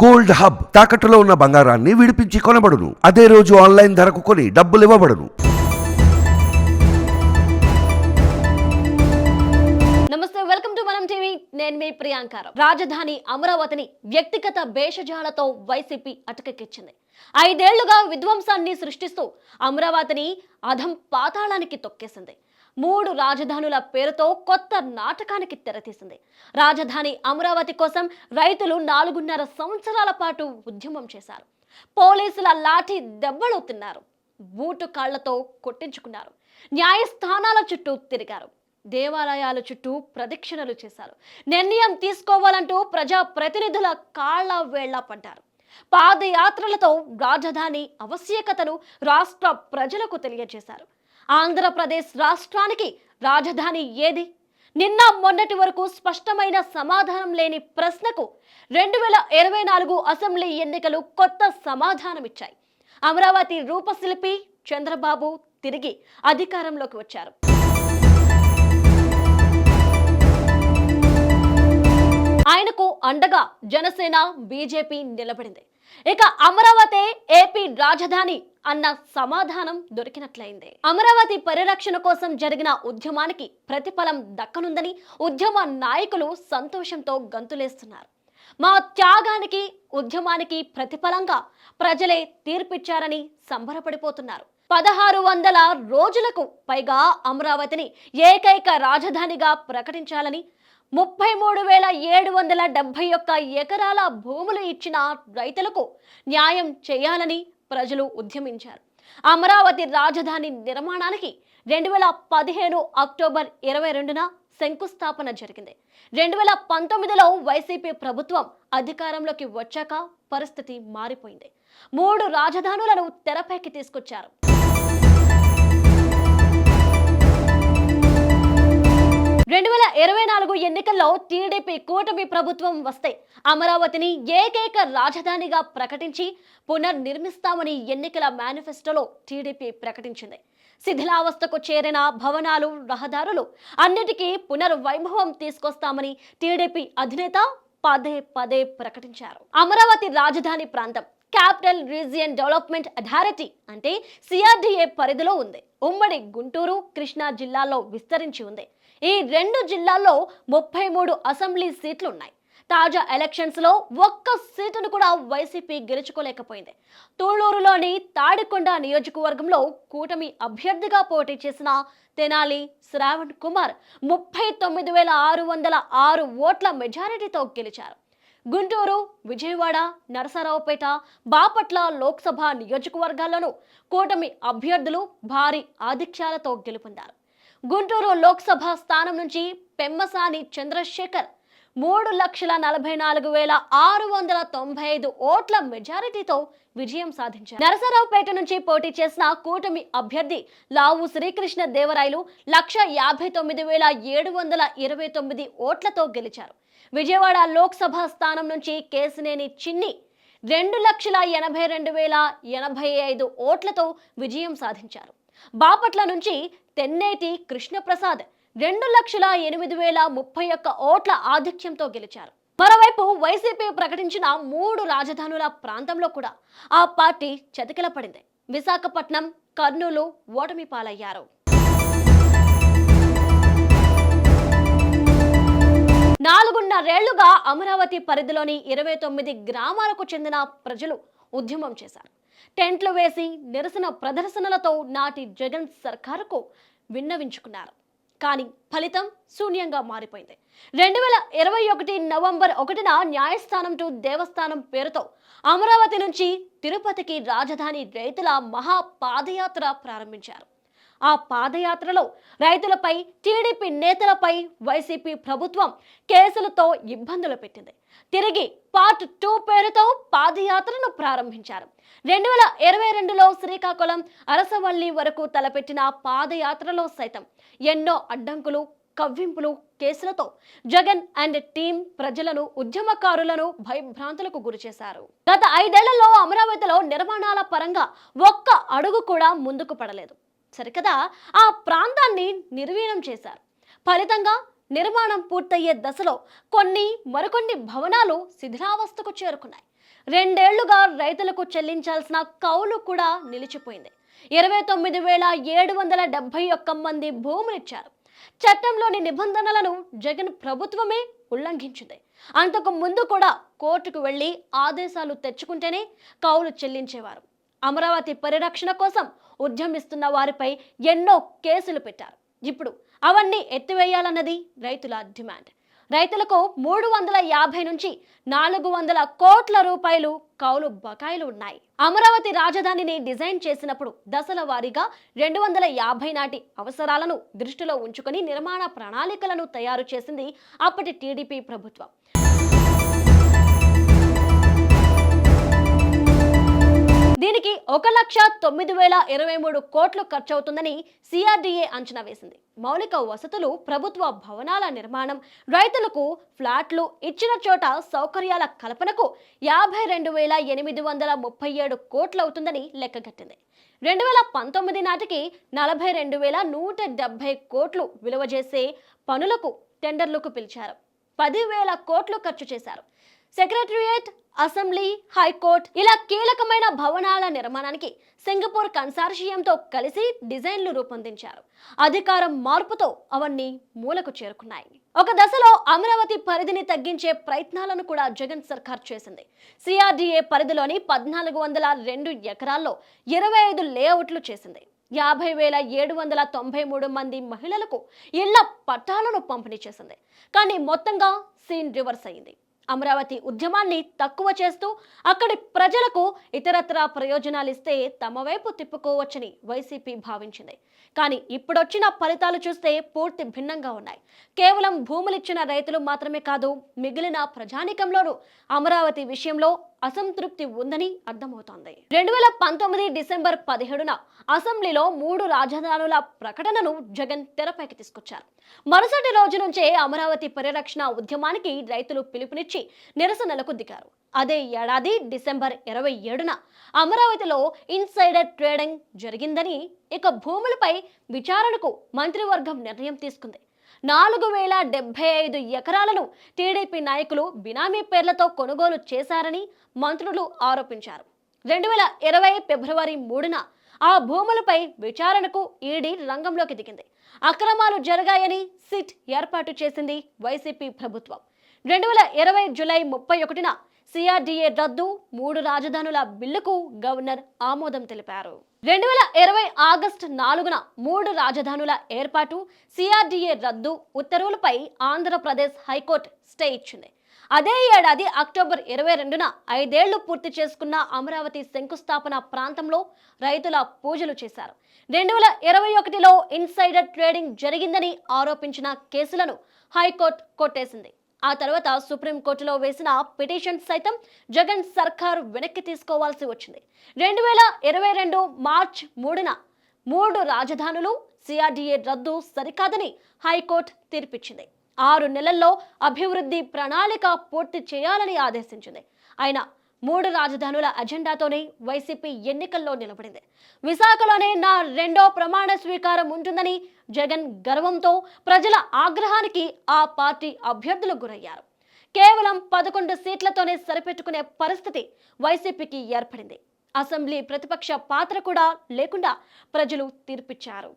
Gold hub తాకట్టులో ఉన్న బంగారాన్ని విడిపించి కొనబడును. అదే రోజు ఆన్లైన్ ధరకు కొని డబ్బులు ఇవ్వబడును. నమస్తే వెల్కమ్ టు మనం టీవీ. నేను మీ ప్రియాంకారం రాజధాని అమరావతిని వ్యక్తిగత భేషజాలతో వైసీపీ అటకెక్కించింది. ఐదేళ్ళుగా విధ్వంసాన్ని సృష్టిస్తూ అమరావతిని అధం పాతాళానికి తొక్కేసింది. మూడు రాజధానుల పేరుతో కొత్త నాటకానికి తెరతీసింది. రాజధాని అమరావతి కోసం రైతులు నాలుగున్నర సంవత్సరాల పాటు ఉద్యమం చేశారు. పోలీసుల లాఠీ దెబ్బలు తిన్నారు. బూటు కాళ్ళతో కొట్టించుకున్నారు. న్యాయస్థానాల చుట్టూ తిరిగారు. దేవాలయాల చుట్టూ ప్రదక్షిణలు చేశారు. నిర్ణయం తీసుకోవాలంటూ ప్రజా ప్రతినిధుల కాళ్ళ వేళ్ళ పడ్డారు. పాదయాత్రలతో రాజధాని ఆవశ్యకతను రాష్ట్ర ప్రజలకు తెలియజేశారు. ఆంధ్రప్రదేశ్ రాష్ట్రానికి రాజధాని ఏది? నిన్న మొన్నటి వరకు స్పష్టమైన సమాధానం లేని ప్రశ్నకు రెండు వేల ఇరవై నాలుగు అసెంబ్లీ ఎన్నికలు కొత్త సమాధానమిచ్చాయి. అమరావతి రూపశిల్పి చంద్రబాబు తిరిగి అధికారంలోకి వచ్చారు. ఆయనకు అండగా జనసేన బీజేపీ నిలబడింది. ఇక అమరావతి ఏపీ రాజధాని అన్న సమాధానం దొరికినట్లయింది. అమరావతి పరిరక్షణ కోసం జరిగిన ఉద్యమానికి ప్రతిఫలం దక్కనుందని ఉద్యమ నాయకులు సంతోషంతో గంతులేస్తున్నారు. మా త్యాగానికి ఉద్యమానికి ప్రతిఫలంగా ప్రజలే తీర్పిచ్చారని సంబరపడిపోతున్నారు. పదహారు వందల రోజులకు పైగా అమరావతిని ఏకైక రాజధానిగా ప్రకటించాలని ముప్పై మూడు వేల ఏడు వందల డెబ్బై ఒక్క ఎకరాల భూములు ఇచ్చిన రైతులకు న్యాయం చేయాలని ప్రజలు ఉద్యమించారు. అమరావతి రాజధాని నిర్మాణానికి రెండు వేల పదిహేను అక్టోబర్ ఇరవై రెండున శంకుస్థాపన జరిగింది. రెండు వేల పంతొమ్మిదిలో వైసీపీ ప్రభుత్వం అధికారంలోకి వచ్చాక పరిస్థితి మారిపోయింది. మూడు రాజధానులను తెరపైకి తీసుకొచ్చారు. రెండు వేల ఇరవై నాలుగు ఎన్నికల్లో టీడీపీ కూటమి ప్రభుత్వం వస్తే అమరావతిని ఏకైక రాజధానిగా ప్రకటించి పునర్నిర్మిస్తామని ఎన్నికల మేనిఫెస్టోలో టీడీపీ ప్రకటించింది. శిథిలావస్థకు చేరిన భవనాలు రహదారులు అన్నిటికీ పునర్వైభవం తీసుకొస్తామని టీడీపీ అధినేత పదే పదే ప్రకటించారు. అమరావతి రాజధాని ప్రాంతం క్యాపిటల్ రీజియన్ డెవలప్మెంట్ అథారిటీ అంటే సిఆర్డీఏ పరిధిలో ఉంది. ఉమ్మడి గుంటూరు కృష్ణా జిల్లాల్లో విస్తరించి ఉంది. ఈ రెండు జిల్లాల్లో ముప్పై మూడు అసెంబ్లీ సీట్లు ఉన్నాయి తాజా ఎలక్షన్స్లో ఒక్క సీటును కూడా వైసీపీ గెలుచుకోలేకపోయింది. తూళ్ళూరులోని తాడికొండ నియోజకవర్గంలో కూటమి అభ్యర్థిగా పోటీ చేసిన తెనాలి శ్రావణ్ కుమార్ ముప్పై తొమ్మిది వేల ఆరు వందల ఆరు ఓట్ల మెజారిటీతో గెలిచారు. గుంటూరు విజయవాడ నరసరావుపేట బాపట్ల లోక్సభ నియోజకవర్గాల్లోనూ కూటమి అభ్యర్థులు భారీ ఆధిక్యాలతో గెలుపొందారు. గుంటూరు లోక్సభ స్థానం నుంచి పెమ్మసాని చంద్రశేఖర్ మూడు లక్షల నలభై నాలుగు వేల ఆరు వందల తొంభై ఐదు ఓట్ల మెజారిటీతో విజయం సాధించారు. నరసరావుపేట నుంచి పోటీ చేసిన కూటమి అభ్యర్థి లావు శ్రీకృష్ణ దేవరాయలు లక్ష యాభై తొమ్మిది వేల ఏడు వందల ఇరవై తొమ్మిది ఓట్లతో గెలిచారు. విజయవాడ లోక్సభ స్థానం నుంచి కేసినేని చిన్ని రెండు లక్షల ఎనభై రెండు వేల ఎనభై ఐదు ఓట్లతో విజయం సాధించారు. బాపట్ల నుంచి తెన్నేటి కృష్ణప్రసాద్ రెండు లక్షల ఎనిమిది వేల ముప్పై ఒక్క ఓట్ల ఆధిక్యంతో గెలిచారు. మరోవైపు వైసీపీ ప్రకటించిన మూడు రాజధానుల ప్రాంతంలో కూడా ఆ పార్టీ చతికిల పడింది విశాఖపట్నం కర్నూలు ఓటమి పాలయ్యారు. నాలుగున్నరేళ్ళుగా అమరావతి పరిధిలోని ఇరవై తొమ్మిది గ్రామాలకు చెందిన ప్రజలు ఉద్యమం చేశారు. టెంట్లు వేసి నిరసన ప్రదర్శనలతో నాటి జగన్ సర్కారుకు విన్నవించుకున్నారు. కానీ ఫలితం శూన్యంగా మారిపోయింది. రెండు వేల ఇరవై ఒకటి నవంబర్ ఒకటిన న్యాయస్థానం టు దేవస్థానం పేరుతో అమరావతి నుంచి తిరుపతికి రాజధాని రైతుల మహా పాదయాత్ర ప్రారంభించారు. ఆ పాదయాత్రలో రైతులపై టీడీపీ నేతలపై వైసీపీ ప్రభుత్వం కేసులతో ఇబ్బందులు పెట్టింది. తిరిగి పార్ట్ టూ పేరుతో పాదయాత్రను ప్రారంభించారు. రెండు వేల ఇరవై రెండులో శ్రీకాకుళం అరసవల్లి వరకు తలపెట్టిన పాదయాత్రలో సైతం ఎన్నో అడ్డంకులు కవ్వింపులు కేసులతో జగన్ అండ్ టీం ప్రజలను ఉద్యమకారులను భయభ్రాంతులకు గురిచేశారు గత ఐదేళ్ళలో అమరావతిలో నిర్మాణాల పరంగా ఒక్క అడుగు కూడా ముందుకు పడలేదు. సరికదా ఆ ప్రాంతాన్ని నిర్వీర్యం చేశారు. ఫలితంగా నిర్మాణం పూర్తయ్యే దశలో కొన్ని మరికొన్ని భవనాలు శిథిలావస్థకు చేరుకున్నాయి. రెండేళ్ళుగా రైతులకు చెల్లించాల్సిన కౌలు కూడా నిలిచిపోయింది. ఇరవై తొమ్మిది వేల ఏడు వందల డెబ్బై ఒక్క మంది భూములిచ్చారు చట్టంలోని నిబంధనలను జగన్ ప్రభుత్వమే ఉల్లంఘించింది. అంతకు ముందు కూడా కోర్టుకు వెళ్ళి ఆదేశాలు తెచ్చుకుంటేనే కౌలు చెల్లించేవారు. అమరావతి పరిరక్షణ కోసం ఉద్యమిస్తున్న వారిపై ఎన్నో కేసులు పెట్టారు. ఇప్పుడు అవన్నీ ఎత్తివేయాలన్నది రైతుల డిమాండ్. రైతులకు మూడు వందల యాభై నుంచి నాలుగు వందల కోట్ల రూపాయలు కౌలు బకాయిలు ఉన్నాయి. అమరావతి రాజధానిని డిజైన్ చేసినప్పుడు దశల వారీగా రెండు వందల యాభై నాటి అవసరాలను దృష్టిలో ఉంచుకొని నిర్మాణ ప్రణాళికలను తయారు చేసింది అప్పటి టీడీపీ ప్రభుత్వం. దీనికి ఒక లక్ష తొమ్మిది వేల ఇరవై మూడు కోట్లు ఖర్చు అవుతుందని సిఆర్డీఏ అంచనా వేసింది. మౌలిక వసతులు ప్రభుత్వ భవనాల నిర్మాణం రైతులకు ఫ్లాట్లు ఇచ్చిన చోట సౌకర్యాల కల్పనకు యాభై రెండు వేల ఎనిమిది వందల ముప్పై ఏడు కోట్లు అవుతుందని లెక్కగట్టింది రెండు వేల పంతొమ్మిది నాటికి నలభై రెండు వేల నూట డెబ్బై కోట్లు విలువ చేసే పనులకు టెండర్లకు పిలిచారు. పదివేల కోట్లు ఖర్చు చేశారు. సెక్రటరియేట్ అసెంబ్లీ హైకోర్టు ఇలా కీలకమైన భవనాల నిర్మాణానికి సింగపూర్ కన్సార్షియంతో కలిసి డిజైన్లు రూపొందించారు. అధికారం మార్పుతో అవన్నీ మూలకు చేరుకున్నాయి. ఒక దశలో అమరావతి పరిధిని తగ్గించే ప్రయత్నాలను కూడా జగన్ సర్కార్ చేసింది. సిఆర్డీఏ పరిధిలోని పద్నాలుగు వందల రెండు ఎకరాల్లో ఇరవై ఐదు లేఅవుట్లు చేసింది. యాభై వేల ఏడు వందల తొంభై మూడు మంది మహిళలకు ఇళ్ళ పట్టాలను పంపిణీ చేసింది. కానీ మొత్తంగా సీన్ రివర్స్ అయింది. అమరావతి ఉద్యమాన్ని తక్కువ చేస్తూ అక్కడి ప్రజలకు ఇతరత్రా ప్రయోజనాలిస్తే తమ వైపు తిప్పుకోవచ్చని వైసీపీ భావించింది. కానీ ఇప్పుడొచ్చిన ఫలితాలు చూస్తే పూర్తి భిన్నంగా ఉన్నాయి. కేవలం భూములిచ్చిన రైతులు మాత్రమే కాదు మిగిలిన ప్రజానికంలోనూ అమరావతి విషయంలో అసంతృప్తి ఉందని అర్థమవుతోంది. రెండు వేల పంతొమ్మిది డిసెంబర్ పదిహేడున అసెంబ్లీలో మూడు రాజధానుల ప్రకటనను జగన్ తెరపైకి తీసుకొచ్చారు. మరుసటి రోజు నుంచే అమరావతి పరిరక్షణ ఉద్యమానికి రైతులు పిలుపునిచ్చి నిరసనలకు దిగారు. అదే ఏడాది డిసెంబర్ ఇరవై ఏడున అమరావతిలో ఇన్సైడర్ ట్రేడింగ్ జరిగిందని ఇక భూములపై విచారణకు మంత్రివర్గం నిర్ణయం తీసుకుంది. నాలుగు వేల డెబ్బై ఐదు ఎకరాలను టీడీపీ నాయకులు బినామీ పేర్లతో కొనుగోలు చేశారని మంత్రులు ఆరోపించారు. రెండు వేల ఇరవై ఫిబ్రవరి మూడున ఆ భూములపై విచారణకు ఈడీ రంగంలోకి దిగింది. అక్రమాలు జరిగాయని సిట్ ఏర్పాటు చేసింది వైసీపీ ప్రభుత్వం. రెండు వేల ఇరవై జూలై ముప్పై ఒకటిన సిఆర్డీఏ రద్దు మూడు రాజధానుల బిల్లుకు గవర్నర్ ఆమోదం తెలిపారు. రెండు వేల ఇరవై ఆగస్టు నాలుగున మూడు రాజధానుల ఏర్పాటు సిఆర్డీఏ రద్దు ఉత్తర్వులపై ఆంధ్రప్రదేశ్ హైకోర్టు స్టే ఇచ్చింది. అదే ఏడాది అక్టోబర్ ఇరవై రెండున ఐదేళ్ళు పూర్తి చేసుకున్న అమరావతి శంకుస్థాపన ప్రాంతంలో రైతుల పూజలు చేశారు. రెండు వేల ఇరవై ఒకటిలో ఇన్సైడర్ ట్రేడింగ్ జరిగిందని ఆరోపించిన కేసులను హైకోర్టు కొట్టేసింది. ఆ తర్వాత సుప్రీంకోర్టులో వేసిన పిటిషన్ సైతం జగన్ సర్కార్ వెనక్కి తీసుకోవాల్సి వచ్చింది. రెండు వేల ఇరవై రెండు మార్చ్ మూడున మూడు రాజధానులు సిఆర్డీఏ రద్దు సరికాదని హైకోర్టు తీర్పిచ్చింది. ఆరు నెలల్లో అభివృద్ధి ప్రణాళిక పూర్తి చేయాలని ఆదేశించింది. అయినా మూడు రాజధానుల అజెండాతోనే వైసీపీ ఎన్నికల్లో నిలబడింది. విశాఖలోనే నా రెండో ప్రమాణ స్వీకారం ఉంటుందని జగన్ గర్వంతో ప్రజల ఆగ్రహానికి ఆ పార్టీ అభ్యర్థులు గురయ్యారు. కేవలం పదకొండు సీట్లతోనే సరిపెట్టుకునే పరిస్థితి వైసీపీకి ఏర్పడింది. అసెంబ్లీ ప్రతిపక్ష పాత్ర కూడా లేకుండా ప్రజలు తీర్పిచ్చారు.